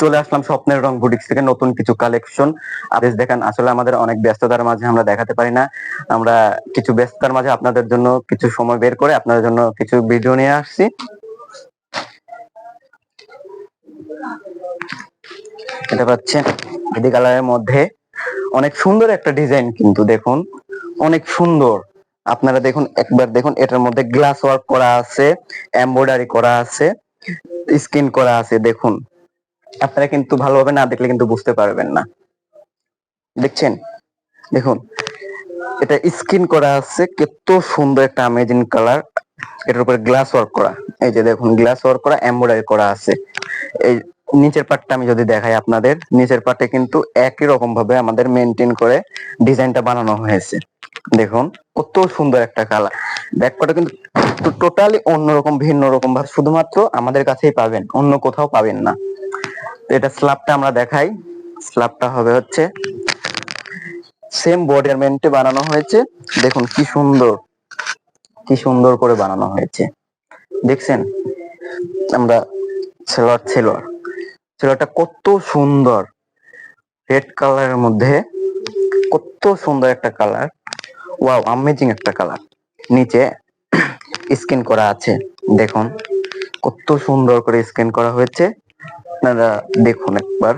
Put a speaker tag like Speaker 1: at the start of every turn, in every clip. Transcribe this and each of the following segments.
Speaker 1: চলে আসলাম স্বপ্নের রং বুটিক্স থেকে নতুন কিছু কালেকশন আদেশ দেখান, আসলে আমাদের অনেক ব্যস্ততার মাঝে আমরা দেখাতে পারি না। আমরা কিছু ব্যস্ততার মাঝে আপনাদের জন্য কিছু সময় বের করে আপনাদের জন্য কিছু ভিডিও নিয়ে আসছি। এটা পাচ্ছেন এদি কালারের মধ্যে অনেক সুন্দর একটা ডিজাইন কিন্তু দেখুন, অনেক সুন্দর। আপনারা দেখুন, একবার দেখুন, এটার মধ্যে গ্লাস ওয়ার্ক করা আছে এমব্রয়ডারি করা আছে স্কিন করা আছে, দেখুন। আপনারা কিন্তু ভালোভাবে না দেখলে কিন্তু বুঝতে পারবেন না। দেখছেন? দেখুন, এটা স্কিন করা আছে, কত সুন্দর একটা আমেজিং কালার এটার উপরে গ্লাস ওয়ার্ক করা। এই যে দেখুন গ্লাস ওয়ার্ক করা এমব্রয়ডারি করা আছে। এই নিচের পার্টটা আমি যদি দেখাই আপনাদের, নিচের পার্টে কিন্তু একই রকম ভাবে আমাদের মেনটেন করে ডিজাইনটা বানানো হয়েছে। দেখুন, কত সুন্দর একটা কালার ব্যাকপার্টটা কিন্তু টোটালি অন্যরকম ভিন্ন রকম ভাবে শুধুমাত্র আমাদের কাছেই পাবেন, অন্য কোথাও পাবেন না। এটা স্ল্যাবটা আমরা দেখাই। স্ল্যাবটা হবে হচ্ছে সেম বর্ডারমেন্টে বানানো হয়েছে। দেখুন কি সুন্দর কি সুন্দর করে বানানো হয়েছে। দেখছেন? আমরা সেলোয়ার সেলোয়ার। সেলোয়ারটা কত সুন্দর। রেড কালারের মধ্যে কত সুন্দর একটা কালার ওয়াও আমেজিং একটা কালার নিচে স্কিন করা আছে। দেখুন, কত সুন্দর করে স্কিন করা হয়েছে। আপনারা দেখুন একবার।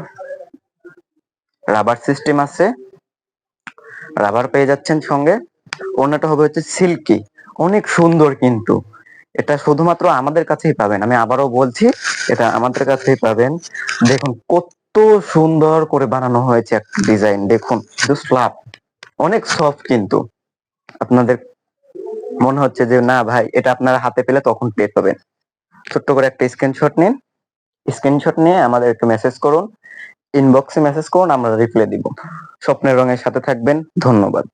Speaker 1: রাবার সিস্টেম আছে। রাবার পেয়ে যাচ্ছেন সঙ্গে। ওনাটা হবে হচ্ছে সিল্কি অনেক সুন্দর কিন্তু। এটা শুধুমাত্র আমাদের কাছেই পাবেন। আমি আবারও বলছি, এটা আমাদের কাছেই পাবেন। দেখুন কত সুন্দর করে বানানো হয়েছে একটা ডিজাইন দেখুন শুধু স্ল্যাব অনেক সফট কিন্তু। আপনাদের মনে হচ্ছে যে, না ভাই, এটা আপনারা হাতে পেলে তখন পেয়ে পাবেন। ছোট্ট করে একটা স্ক্রিনশট নিন। স্ক্রিনশট নিয়ে আমাদেরকে মেসেজ করুন ইনবক্সে মেসেজ করুন, আমরা রিপ্লাই দিব। স্বপ্নের রঙের সাথে থাকবেন, ধন্যবাদ।